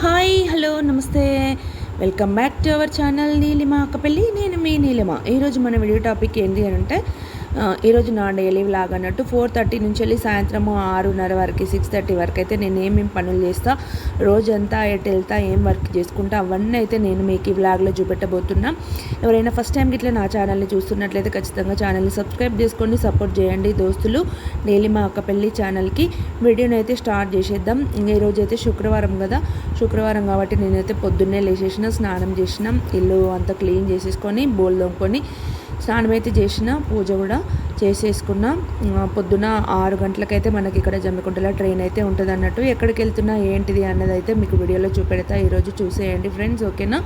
Hi hello నమస్తే. Welcome back to our channel Neelima Akkapalli. నేను మీ నీలిమ. ఈరోజు మన వీడియో టాపిక్ ఏంటి అని అంటే ఈరోజు నా డైలీ వ్లాగ్ అన్నట్టు ఫోర్ థర్టీ నుంచి వెళ్ళి సాయంత్రము ఆరున్నర వరకు సిక్స్ థర్టీ వరకు అయితే నేను ఏమేమి పనులు చేస్తా రోజంతా ఎటు వెళ్తా ఏం వర్క్ చేసుకుంటా అవన్నీ అయితే నేను మీకు ఈ వ్లాగ్లో చూపెట్టబోతున్నా. ఎవరైనా ఫస్ట్ టైం ఇట్లా నా ఛానల్ని చూస్తున్నట్లయితే ఖచ్చితంగా ఛానల్ని సబ్స్క్రైబ్ చేసుకోండి సపోర్ట్ చేయండి దోస్తులు. డైలీ మా అక్క పెళ్ళి ఛానల్కి వీడియోని అయితే స్టార్ట్ చేసేద్దాం. ఇంకా ఈరోజు అయితే శుక్రవారం కదా శుక్రవారం కాబట్టి నేనైతే పొద్దున్నే లేచేసిన స్నానం చేసిన ఇల్లు అంతా క్లీన్ చేసేసుకొని బోల్ తోముకొని స్నానం అయితే చేసిన పూజ కూడా చేసేసుకున్న. పొద్దున ఆరు గంటలకైతే మనకి ఇక్కడ జమ్మికుంటలో ట్రైన్ అయితే ఉంటుంది అన్నట్టు ఎక్కడికి వెళ్తున్నా ఏంటిది అన్నది అయితే మీకు వీడియోలో చూపెడతా. ఈరోజు చూసేయండి ఫ్రెండ్స్ ఓకేనా?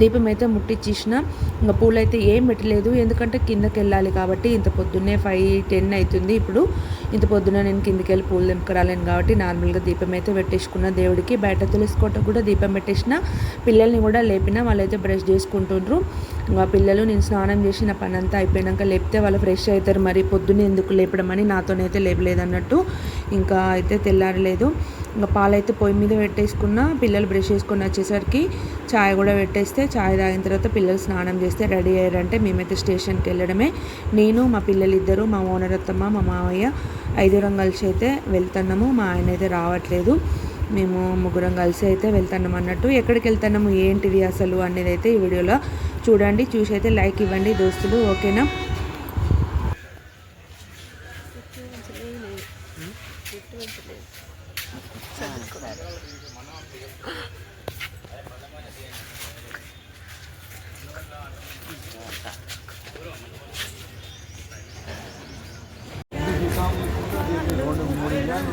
దీపం అయితే ముట్టించేసిన ఇంకా పూలు అయితే ఏం పెట్టలేదు ఎందుకంటే కిందకి వెళ్ళాలి కాబట్టి ఇంత పొద్దున్నే ఫైవ్ టెన్ అవుతుంది ఇప్పుడు. ఇంత పొద్దున నేను కిందకి వెళ్ళి పూలు తెంపుకురాలేను కాబట్టి నార్మల్గా దీపం అయితే పెట్టేసుకున్న. దేవుడికి బయట తులసికోట కూడా దీపం పెట్టేసిన. పిల్లల్ని కూడా లేపిన వాళ్ళైతే బ్రష్ చేసుకుంటుండ్రు. ఇంకా పిల్లలు నేను స్నానం చేసిన పనంతా అయిపోయినాక లేపితే వాళ్ళు ఫ్రెష్ అవుతారు. మరి పొద్దున్నే ఎందుకు లేపడం అని నాతోనైతే లేపలేదు అన్నట్టు ఇంకా అయితే తెల్లారలేదు. ఇంకా పాలైతే పొయ్యి మీద పెట్టేసుకున్న పిల్లలు బ్రష్ చేసుకుని వచ్చేసరికి చాయ్ కూడా పెట్టేస్తే చాయ్ తాగిన తర్వాత పిల్లలు స్నానం చేస్తే రెడీ అయ్యారంటే మేమైతే స్టేషన్కి వెళ్ళడమే. నేను మా పిల్లలు ఇద్దరు మా ఓనర్ అత్తమ్మ మా మావయ్య ఐదుగురం కలిసి అయితే వెళ్తున్నాము. మా ఆయన అయితే రావట్లేదు. మేము ముగ్గురం కలిసి అయితే వెళ్తున్నాం అన్నట్టు. ఎక్కడికి వెళ్తున్నాము ఏంటిది అసలు అనేది అయితే ఈ వీడియోలో చూడండి. చూసి అయితే లైక్ ఇవ్వండి దోస్తులు ఓకేనా?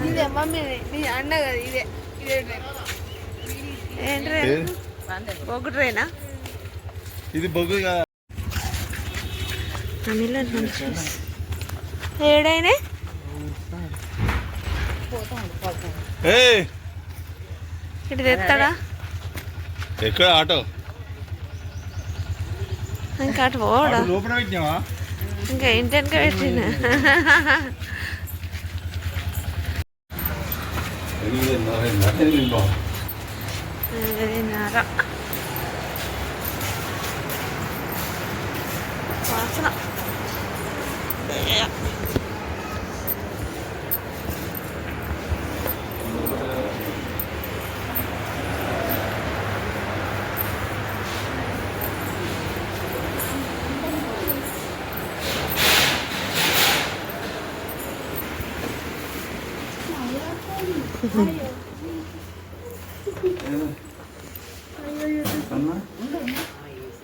ఇదే మమ్మీ నీ అన్న కదా ఇదే. ట్రైన్. ఏంట్రా ఒక ట్రైనా? ఇది బొగ్గు కదా. ఏడైనా? ఏ ఇటు తెస్తాడా? ఎక్కడ ఆటో? ఇంకా అటు పోడా ఇంకా ఇంటి వెనక పెట్టిన. വാസന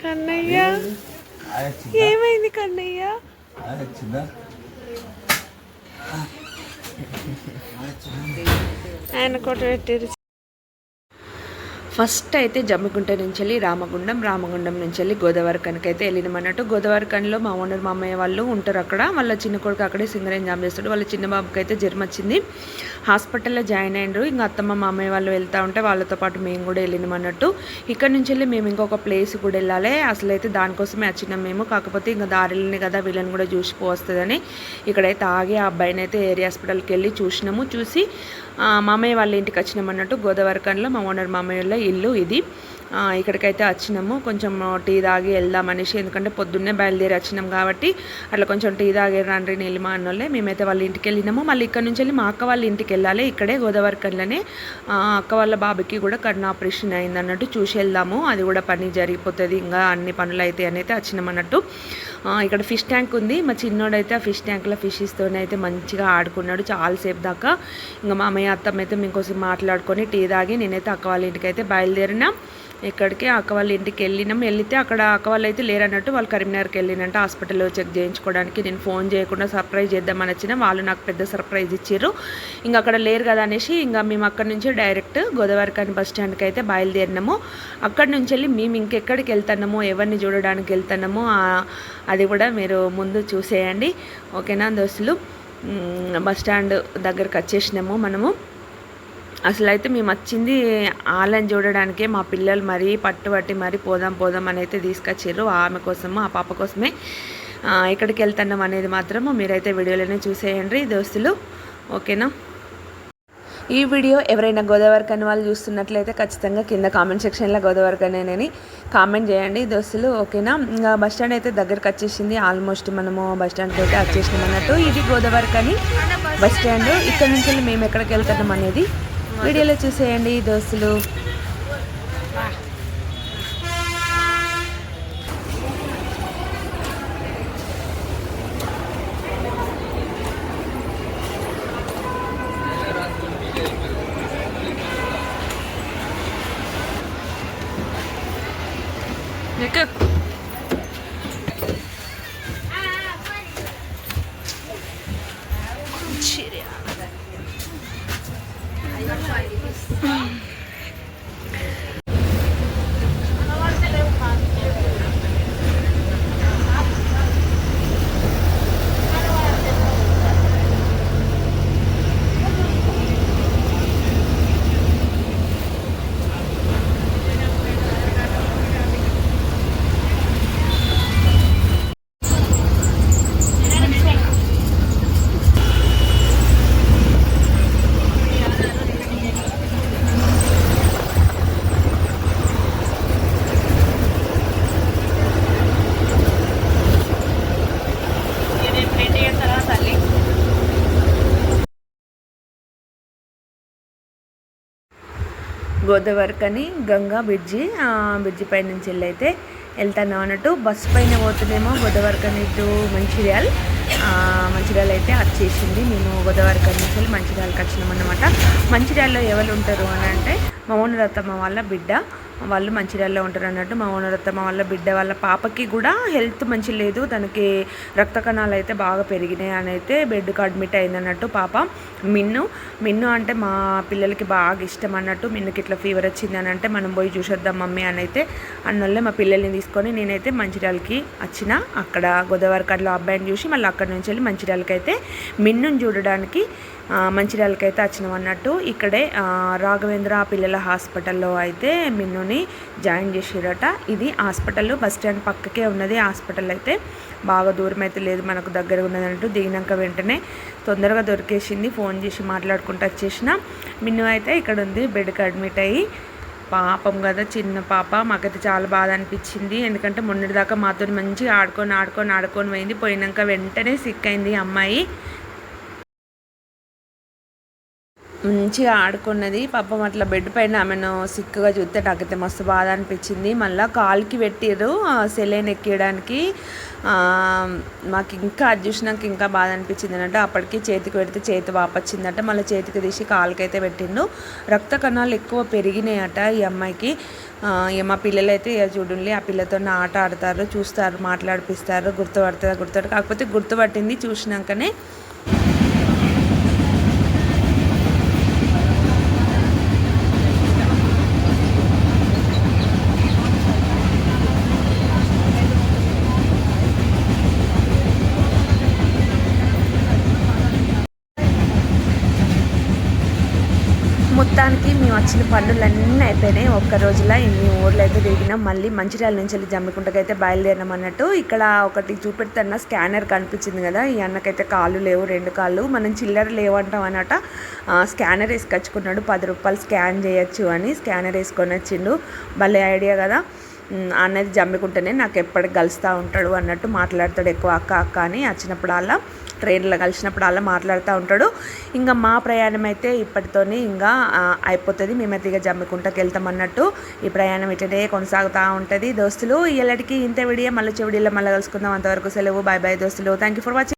కన్నయ్య? ఏమైంది కన్నయ్య? ఆయన కొట్టు పెట్టారు ఫస్ట్ అయితే జమ్మికుంట నుంచి వెళ్ళి రామగుండం రామగుండం నుంచి వెళ్ళి గోదావరి కనుక అయితే వెళ్ళినామన్నట్టు. గోదావరి కనిలో మా ఓనర్ మామయ్య వాళ్ళు ఉంటారు అక్కడ. వాళ్ళ చిన్న కొడుకు అక్కడే సింగరేం జామ్ చేస్తాడు. వాళ్ళ చిన్న బాబుకి అయితే జ్వరం వచ్చింది. హాస్పిటల్లో జాయిన్ అయినరు. ఇంకా అత్తమ్మ మామయ్య వాళ్ళు వెళ్తూ ఉంటే వాళ్ళతో పాటు మేము కూడా వెళ్ళినామన్నట్టు. ఇక్కడ నుంచి వెళ్ళి మేము ఇంకొక ప్లేస్ కూడా వెళ్ళాలి. అసలు అయితే దానికోసమే వచ్చినాం మేము. కాకపోతే ఇంకా దారిలోనే కదా వీళ్ళని కూడా చూసిపోవస్తుందని ఇక్కడైతే ఆగి ఆ అబ్బాయిని అయితే ఏరియా హాస్పిటల్కి వెళ్ళి చూసినాము. చూసి మామయ్య వాళ్ళ ఇంటికి వచ్చినాం అన్నట్టు గోదావరి కన్లో మా ఓనర్ మామయ్య వాళ్ళ ఇల్లు ఇది. ఇక్కడికైతే వచ్చినాము. కొంచెం టీ తాగి వెళ్దాం అనేసి ఎందుకంటే పొద్దున్నే బయలుదేరి వచ్చినాం కాబట్టి అట్లా కొంచెం టీ తాగి రండి నీలిమా అన్నోళ్ళే. మేమైతే వాళ్ళ ఇంటికి వెళ్ళినాము. మళ్ళీ ఇక్కడ నుంచి వెళ్ళి మా అక్క వాళ్ళ ఇంటికి వెళ్ళాలి. ఇక్కడే గోదావరి కన్లోనే అక్క వాళ్ళ బాబుకి కూడా కర్ణ ఆపరేషన్ అయింది అన్నట్టు చూసి వెళ్దాము. అది కూడా పని జరిగిపోతుంది. ఇంకా అన్ని పనులు అయితే అయితే వచ్చినాం అన్నట్టు. ఇక్కడ ఫిష్ ట్యాంక్ ఉంది. మా చిన్నోడైతే ఆ ఫిష్ ట్యాంక్లో ఫిషెస్తోనే అయితే మంచిగా ఆడుకున్నాడు చాలాసేపు దాకా. ఇంకా మా అమ్మయ్య అత్తమ్మ అయితే మీకోసం మాట్లాడుకొని టీ తాగి నేనైతే అక్క వాళ్ళ ఇంటికి అయితే బయలుదేరినా. ఇక్కడికి అక్క వాళ్ళ ఇంటికి వెళ్ళినాం. వెళ్తే అక్కడ అక్క వాళ్ళు అయితే లేరన్నట్టు వాళ్ళు కరీంనగర్కి వెళ్ళినంట హాస్పిటల్లో చెక్ చేయించుకోవడానికి. నేను ఫోన్ చేయకుండా సర్ప్రైజ్ చేద్దామని వచ్చిన. వాళ్ళు నాకు పెద్ద సర్ప్రైజ్ ఇచ్చారు ఇంకా అక్కడ లేరు కదా అనేసి ఇంకా మేము అక్కడ నుంచి డైరెక్ట్ గోదావరి కాని బస్ స్టాండ్కి అయితే బయలుదేరినాము. అక్కడి నుంచి వెళ్ళి మేము ఇంకెక్కడికి వెళ్తున్నామో ఎవరిని చూడడానికి వెళ్తున్నామో అది కూడా మీరు ముందు చూసేయండి. ఓకేనా దోస్తులు? మ్, బస్ స్టాండ్ దగ్గరకు వచ్చేసినాము మనము. అసలు అయితే మేము వచ్చింది ఆలని చూడడానికే. మా పిల్లలు మరీ పట్టుబట్టి మరీ పోదాం పోదాం అని అయితే తీసుకొచ్చారు ఆమె కోసము ఆ పాప కోసమే ఎక్కడికి వెళ్తున్నాం అనేది మాత్రము మీరైతే వీడియోలోనే చూసేయండి దోస్తులు. ఓకేనా? ఈ వీడియో ఎవరైనా గోదావరి కని వాళ్ళు చూస్తున్నట్లయితే ఖచ్చితంగా కింద కామెంట్ సెక్షన్లో గోదావరి కనేనని కామెంట్ చేయండి దోస్తులు. ఓకేనా? ఇంకా బస్ స్టాండ్ అయితే దగ్గరకు వచ్చేసింది. ఆల్మోస్ట్ మనము బస్ స్టాండ్కి అయితే వచ్చేసినాం అన్నట్టు. ఇది గోదావరి కని బస్ స్టాండ్. ఇక్కడ నుంచి మేము ఎక్కడికి వెళ్తున్నాం అనేది వీడియోలో చూసేయండి దోస్తులు. くだい。గోదావరికని గంగా బ్రిడ్జి ఆ బ్రిడ్జి పై నుంచి వెళ్ళి అయితే వెళ్తాను అన్నట్టు. బస్సు పైన పోతుందేమో గోదావరికని టు మంచిర్యాల్. ఆ, మంచిర్యాల అయితే వచ్చేసింది మేము గోదావరికని నుంచి వెళ్ళి మంచిర్యాలకు వచ్చినాం అన్నమాట. మంచిర్యాలలో ఎవరు ఉంటారు అని అంటే మా వాళ్ళ బిడ్డ. వాళ్ళు మంచిర్యాలలో ఉంటారు అన్నట్టు. మా ఓనరత్తమ్మ వాళ్ళ బిడ్డ వాళ్ళ పాపకి కూడా హెల్త్ మంచి లేదు. తనకి రక్త కణాలు అయితే బాగా పెరిగినాయి అని అయితే బెడ్కి అడ్మిట్ అయింది అన్నట్టు పాప మిన్ను. మిన్ను అంటే మా పిల్లలకి బాగా ఇష్టం అన్నట్టు మిన్నుకి ఇట్లా ఫీవర్ వచ్చింది అని అంటే మనం పోయి చూసేద్దాం మమ్మీ అని అయితే అన్నోళ్ళే మా పిల్లల్ని తీసుకొని నేనైతే మంచిర్యాలకి వచ్చిన. అక్కడ గోదావరి కడలో అబ్బాయిని చూసి మళ్ళీ అక్కడి నుంచి వెళ్ళి మంచిర్యాలకి అయితే మిన్నుని చూడడానికి మంచిర్యాలకి అయితే వచ్చినాం అన్నట్టు ఇక్కడే ఆ, రాఘవేంద్ర పిల్లల హాస్పిటల్లో అయితే మిన్నుని జాయిన్ చేసిరట. ఇది హాస్పిటల్ బస్ స్టాండ్ పక్కకే ఉన్నది. హాస్పిటల్ అయితే బాగా దూరం అయితే లేదు మనకు దగ్గర ఉన్నది అన్నట్టు దిగినాక వెంటనే తొందరగా దొరికేసింది. ఫోన్ చేసి మాట్లాడుకుంటూ వచ్చేసిన. మిన్ను అయితే ఇక్కడ ఉంది బెడ్కి అడ్మిట్ అయ్యి. పాపం కదా చిన్న పాప. మాకైతే చాలా బాధ అనిపించింది. ఎందుకంటే మొన్నటిదాకా మాతో మంచిగా ఆడుకొని ఆడుకొని ఆడుకొని పోయింది. పోయినాక వెంటనే సిక్ అయింది అమ్మాయి. మంచిగా ఆడుకున్నది. పాపం అట్లా బెడ్ పైన ఆమెను సిక్కుగా చూస్తే నాకైతే మస్తు బాధ అనిపించింది. మళ్ళీ కాలుకి పెట్టారు సెలైన్ ఎక్కియడానికి. మాకు ఇంకా అది చూసినాక ఇంకా బాధ అనిపించింది అంటే అప్పటికి చేతికి పెడితే చేతి వాపొచ్చిందట. మళ్ళీ చేతికి తీసి కాలుకైతే పెట్టిండు రక్త కణాలు ఎక్కువ పెరిగినాయట ఈ అమ్మాయికి. ఇక మా పిల్లలు అయితే ఇక చూడండి ఆ పిల్లతో ఆట ఆడతారు చూస్తారు మాట్లాడిపిస్తారు గుర్తుపడుతుంది గుర్తుపడు కాకపోతే గుర్తుపట్టింది చూసినాకనే మేము పనులన్నీ అయిపోయినాయి. ఒక్క రోజులో ఇన్ని ఊర్లు అయితే తిరిగినాం. మళ్ళీ మంచిర్యాల నుంచి వెళ్ళి జమ్మికుంటకైతే బయలుదేరినాం అన్నట్టు. ఇక్కడ ఒకటి చూపెడుతున్న స్కానర్ కనిపించింది కదా. ఈ అన్నకైతే కాళ్ళు లేవు రెండు కాళ్ళు. మనం చిల్లర లేవంటాం అన్నట. స్కానర్ వేసుకొచ్చుకున్నాడు. పది రూపాయలు స్కాన్ చేయొచ్చు అని స్కానర్ వేసుకొని వచ్చిండు. భలే ఐడియా కదా. అనేది అన్నది జమ్మికుంటేనే నాకు ఎప్పటికి కలుస్తూ ఉంటాడు అన్నట్టు మాట్లాడతాడు ఎక్కువ అక్క అక్క అని. వచ్చినప్పుడల్లా ట్రైన్లో కలిసినప్పుడల్లా మాట్లాడుతూ ఉంటాడు. ఇంకా మా ప్రయాణం అయితే ఇప్పటితోనే ఇంకా అయిపోతుంది. మేమైతే ఇక జమ్మికుంటకి అన్నట్టు ఈ ప్రయాణం ఇటనే కొనసాగుతూ ఉంటుంది. దోస్తులు ఇలాంటికి ఇంత వీడియో మళ్ళీ చెవిడిలో మళ్ళీ కలుసుకుందాం. అంతవరకు సెలవు. బాయ్ బాయ్ దోస్తులు. Thank you for watching